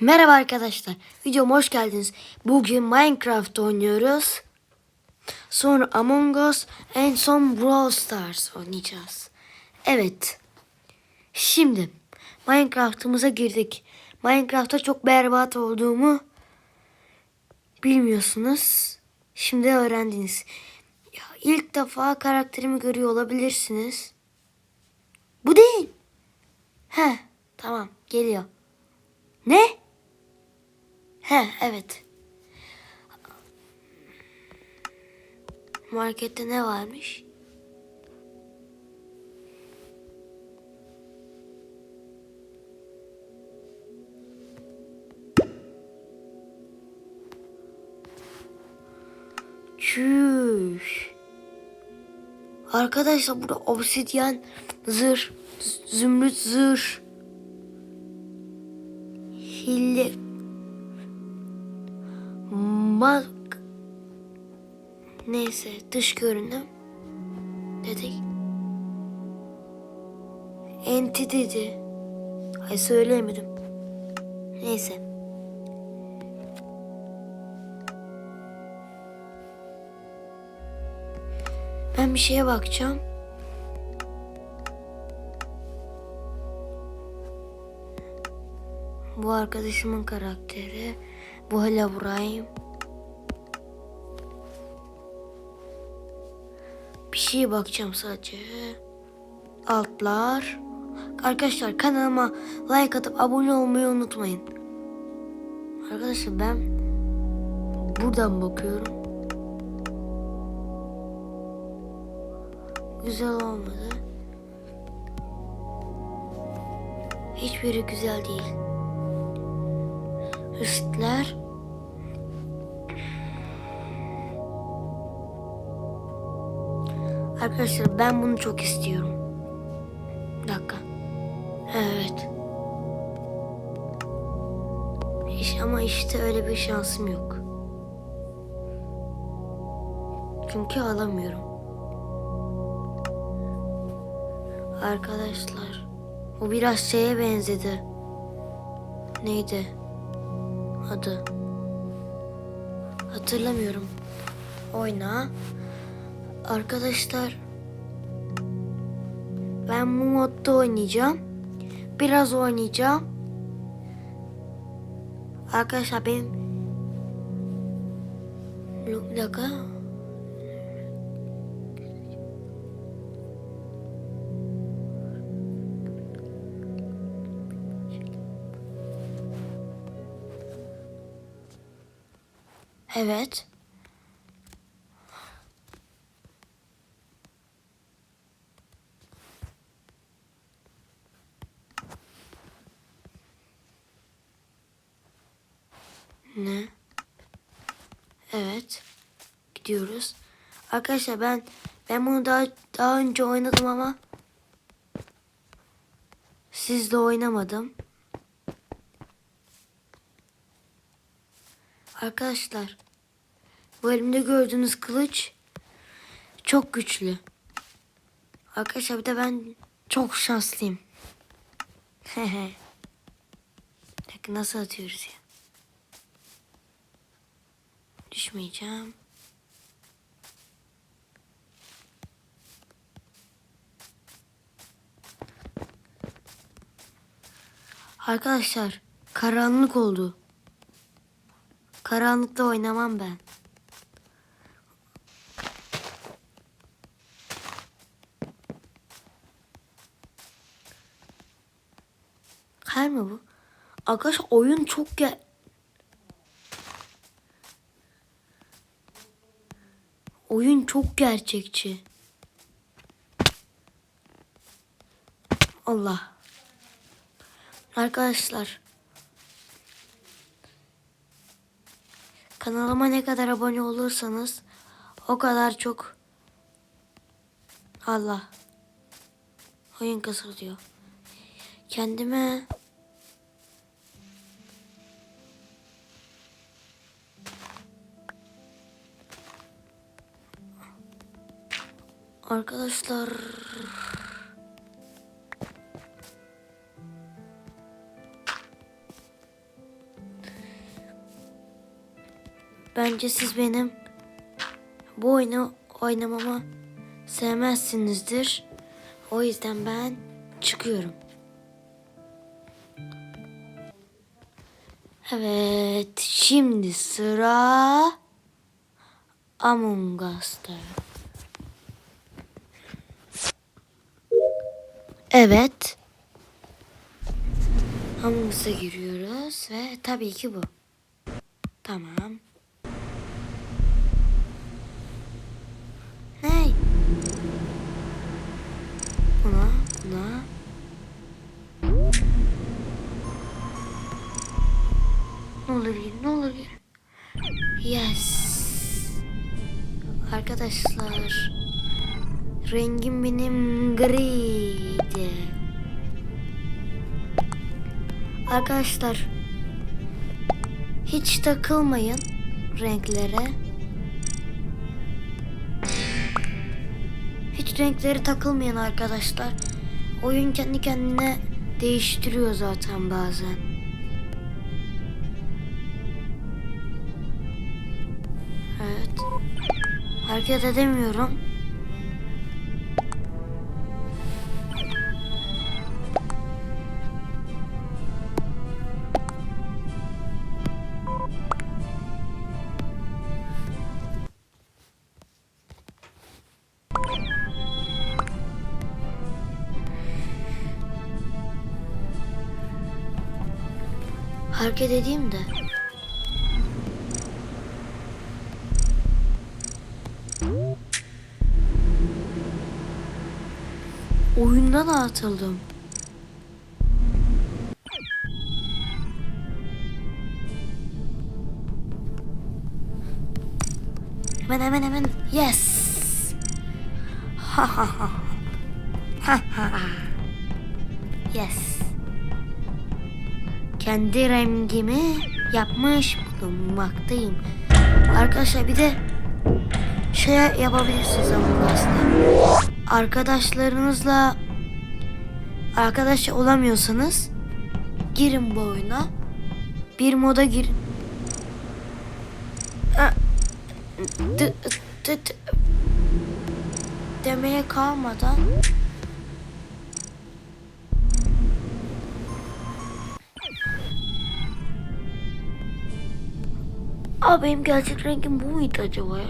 Merhaba arkadaşlar. Videoma hoş geldiniz. Bugün Minecraft oynuyoruz. Sonra Among Us en son Brawl Stars oynayacağız. Evet. Şimdi Minecraft'ımıza girdik. Minecraft'ta çok berbat olduğumu bilmiyorsunuz. Şimdi öğrendiniz. Ya, ilk defa karakterimi görüyor olabilirsiniz. Bu değil. He, tamam geliyor. Ne? He evet. Markette ne varmış? Çüş. Arkadaşlar burada obsidyen zırh, zümrüt zırh, dış görünüm dedik. Enti dedi. Ay söyleyemedim. Neyse. Ben bir şeye bakacağım. Bu arkadaşımın karakteri. Bu hala vurayım. Şeye bakacağım sadece. Altlar. Arkadaşlar kanalıma like atıp abone olmayı unutmayın. Arkadaşlar ben buradan bakıyorum. Güzel olmadı. Hiçbiri güzel değil. Üstler. Arkadaşlar ben bunu çok istiyorum. Bir dakika. Evet. İş, ama işte öyle bir şansım yok. Çünkü alamıyorum. Arkadaşlar. Bu biraz şeye benzedi. Neydi? Adı. Hatırlamıyorum. Oyna. Arkadaşlar. Ben bu modda oynayacağım. Biraz oynayacağım. Arkadaşlar benim bir. Evet. Ne? Evet. Gidiyoruz. Arkadaşlar ben ben bunu daha daha önce oynadım ama sizle oynamadım. Arkadaşlar bu elimde gördüğünüz kılıç çok güçlü. Arkadaşlar bir de ben çok şanslıyım. Bakın nasıl atıyoruz ya. Düşmeyeceğim. Arkadaşlar karanlık oldu. Karanlıkta oynamam ben. Kar mı bu? Arkadaşlar oyun çok gel... Çok gerçekçi. Allah. Arkadaşlar. Kanalıma ne kadar abone olursanız o kadar çok Allah. Oyun kasılıyor. Kendime Arkadaşlar bence siz benim bu oyunu oynamamı sevmezsinizdir. O yüzden ben çıkıyorum. Evet, şimdi sıra Among Us'ta. Evet. Us'a giriyoruz ve tabii ki bu. Tamam. Hey. Buna, buna. Ne olur gir, ne olur gir. Yes. Arkadaşlar. Rengim benim griydi. Arkadaşlar. Hiç takılmayın renklere. Hiç renkleri takılmayın arkadaşlar. Oyun kendi kendine değiştiriyor zaten bazen. Evet. Hareket edemiyorum. Hareket edeyim de. Oyundan atıldım. Hemen hemen hemen. Yes. Ha ha ha. Ha ha. Yes. Kendi rengimi yapmış bulunmaktayım. Arkadaşlar bir de şey yapabilirsiniz ama aslında. Arkadaşlarınızla arkadaş olamıyorsanız girin bu oyuna. Bir moda gir. Demeye kalmadan Aa benim gerçek rengim bu muydu acaba ya?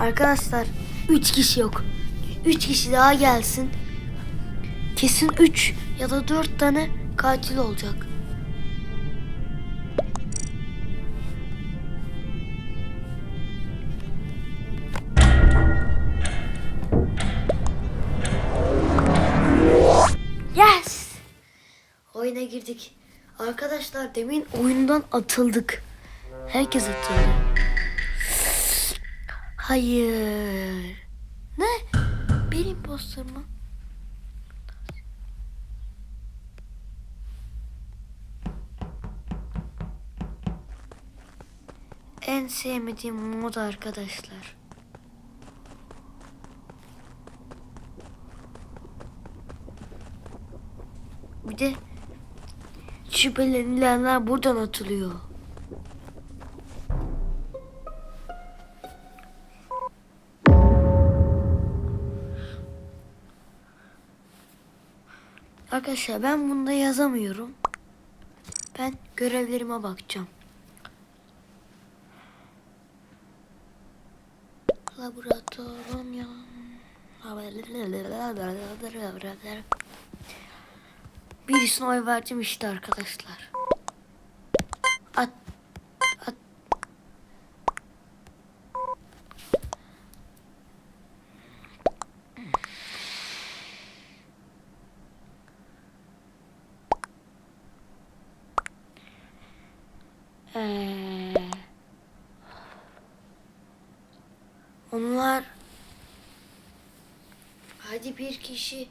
Arkadaşlar 3 kişi yok. 3 kişi daha gelsin. Kesin 3 ya da 4 tane katil olacak. Oyuna girdik. Arkadaşlar demin oyundan atıldık. Herkes atıldı. Hayır. Ne? Benim poster mı? En sevmediğim mod arkadaşlar. Bir de şüphelenilenler buradan atılıyor. Arkadaşlar ben bunda yazamıyorum. Ben görevlerime bakacağım. Laboratuvarın ya. Birisine oy vereceğim işte arkadaşlar. At. At. Ee, onlar hadi bir kişi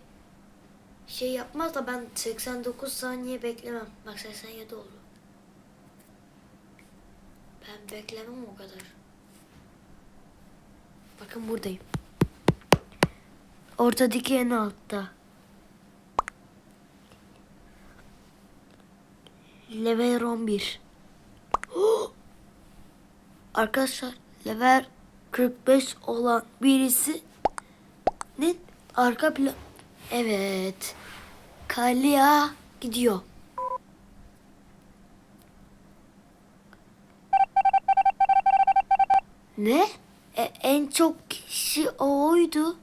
şey yapmaz da ben 89 saniye beklemem. Bak 87 oldu. Ben beklemem o kadar. Bakın buradayım. Ortadaki en altta. Level 11. Arkadaşlar level 45 olan birisinin arka plan... Evet. Kalia gidiyor. Ne? E, en çok kişi oydu.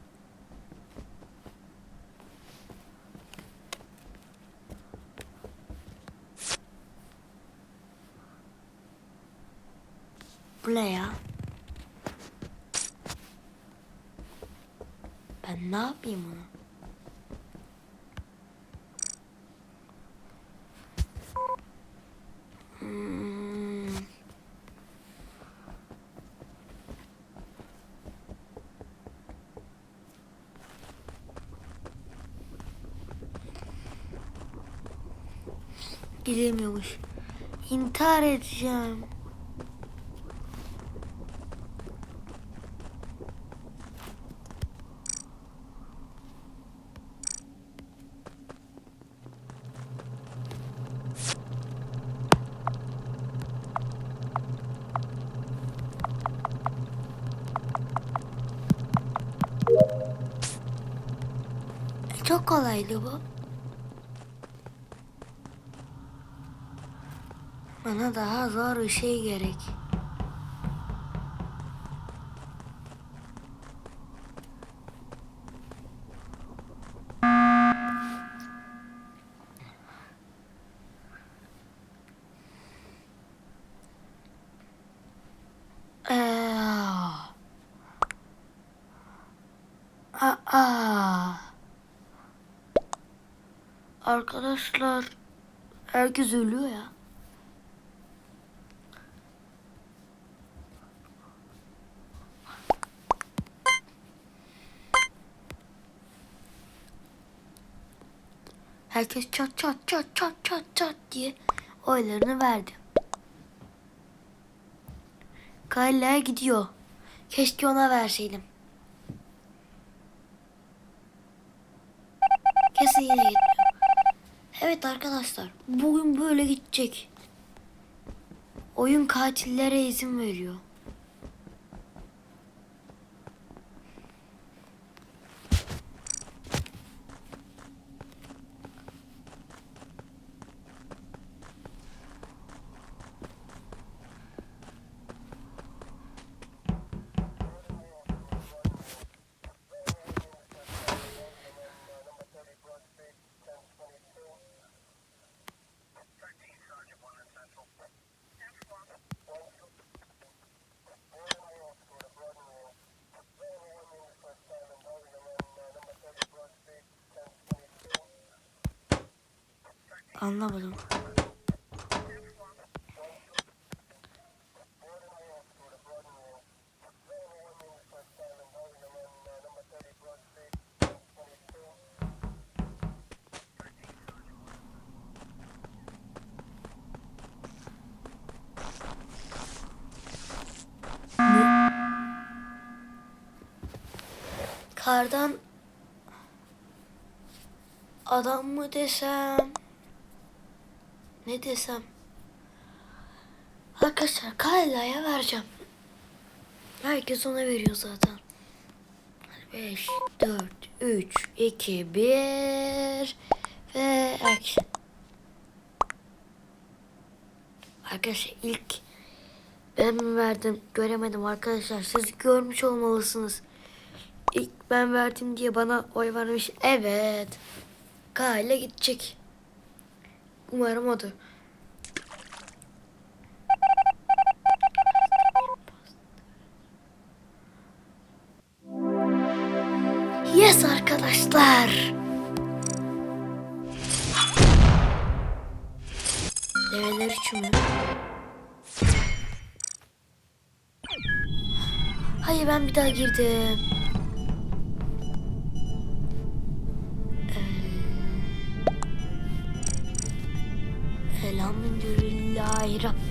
Bu ne ya? Ben ne yapayım onu? Hmm. Gidemiyormuş. İntihar edeceğim. Kolaydı bu. Bana daha zor bir şey gerek. Arkadaşlar herkes ölüyor ya. Herkes çat çat çat çat çat çat diye oylarını verdi. Kayla gidiyor. Keşke ona verseydim. Arkadaşlar. Bugün böyle gidecek. Oyun katillere izin veriyor. Anlamadım. Kardan adam mı desem? Ne desem? Arkadaşlar Kayla'ya vereceğim. Herkes ona veriyor zaten. 5, 4, 3, 2, 1 ve action. Arkadaşlar ilk ben mi verdim göremedim arkadaşlar. Siz görmüş olmalısınız. İlk ben verdim diye bana oy vermiş. Evet. Kayla gidecek. Umarım odur. Yes arkadaşlar. Develer mi? Hayır ben bir daha girdim.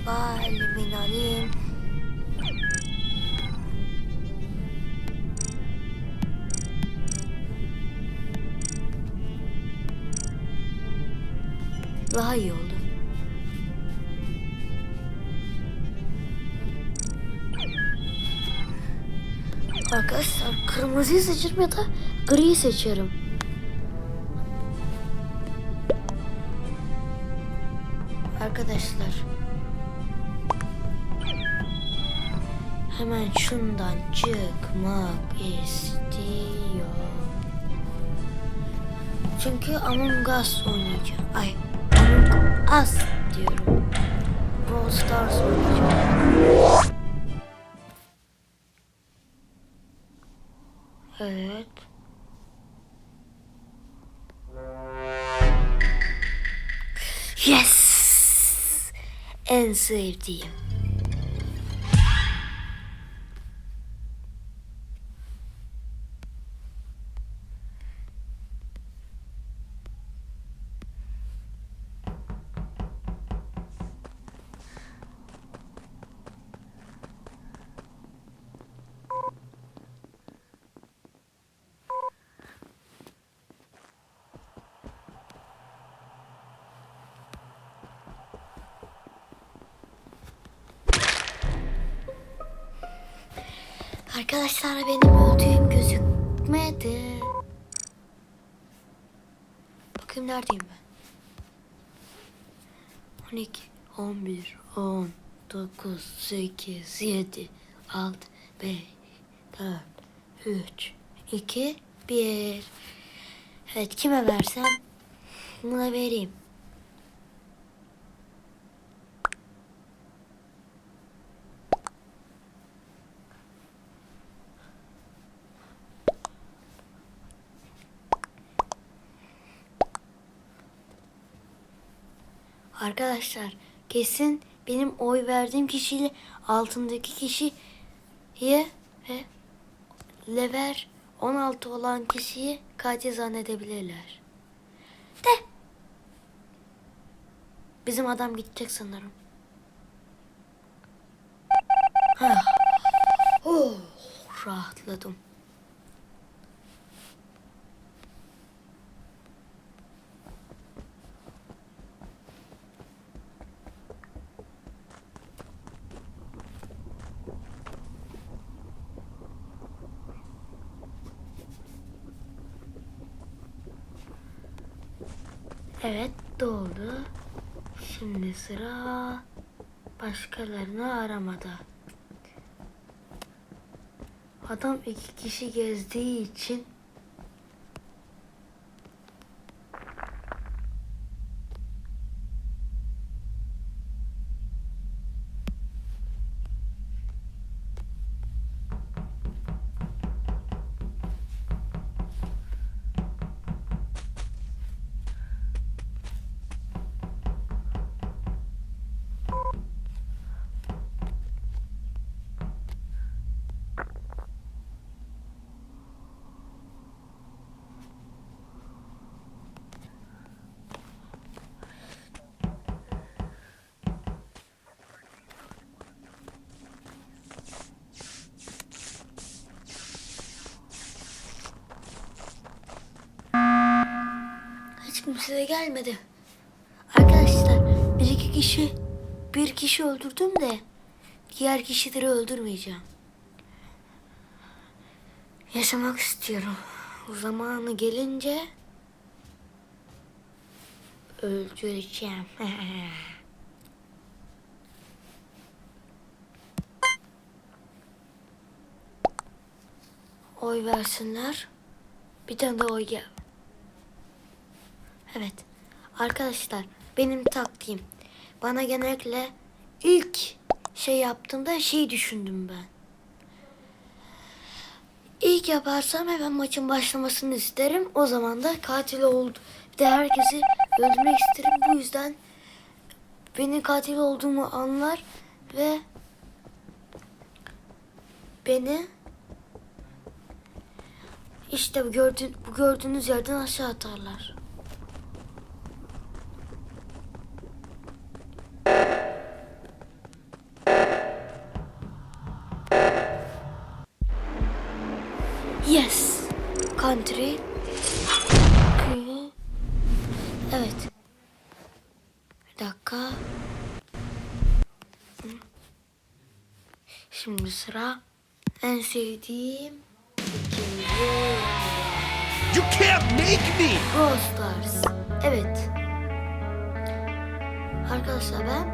alimin alim. Daha iyi oldu. Arkadaşlar kırmızıyı seçerim ya da griyi seçerim. Şundan çıkmak istiyor. Çünkü Among Us oynayacağım. Ay Among Us diyorum. Brawl Stars oynayacağım. Evet. Yes! En sevdiğim. Arkadaşlar benim öldüğüm gözükmedi. Bakayım neredeyim ben? 12, 11, 10, 9, 8, 7, 6, 5, 4, 3, 2, 1. Evet kime versem buna vereyim. Arkadaşlar kesin benim oy verdiğim kişiyle altındaki kişiyi ve lever 16 olan kişiyi katil zannedebilirler. De. Bizim adam gidecek sanırım. Hah. Oh, rahatladım. Evet doğru. Şimdi sıra başkalarını aramada. Adam iki kişi gezdiği için hiç kimse de gelmedi. Arkadaşlar bir iki kişi bir kişi öldürdüm de diğer kişileri öldürmeyeceğim. Yaşamak istiyorum. O zamanı gelince öldüreceğim. oy versinler. Bir tane de oy gel. Evet. Arkadaşlar benim taktiğim. Bana genellikle ilk şey yaptığımda şey düşündüm ben. İlk yaparsam hemen maçın başlamasını isterim. O zaman da katil oldu. Bir de herkesi öldürmek isterim. Bu yüzden benim katil olduğumu anlar ve beni işte bu, gördüğün, bu gördüğünüz yerden aşağı atarlar. Country. Evet. Bir dakika. Şimdi sıra en sevdiğim You can't make me! Brawl Stars. Evet. Arkadaşlar ben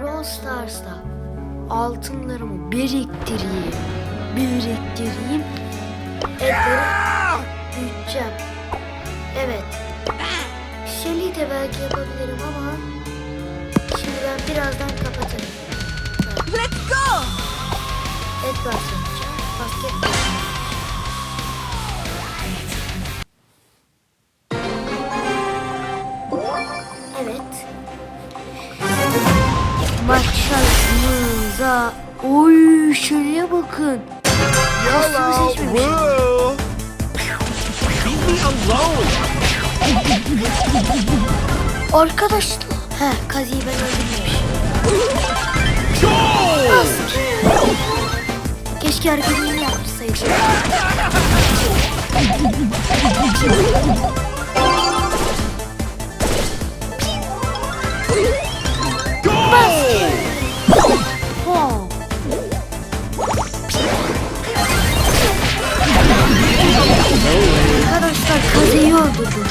Brawl Stars'ta altınlarımı biriktireyim. Biriktireyim. Edgar'ı belki yapabilirim ama şimdi ben birazdan kapatırım. Evet. Let's go! Edgar seçeceğim. Basketbol. Evet. Maçlarımıza Oy şuraya bakın. Kostümü seçmemişim. Whoa! Leave me alone! Arkadaşlar. He Kazi'yi ben. Joel! Keşke hareketini yapsaydım. Arkadaşlar Kazi'yi öldürdüm.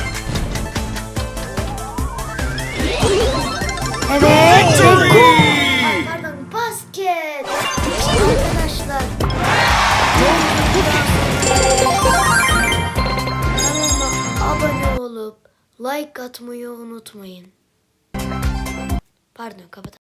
Like atmayı unutmayın. Pardon kapat.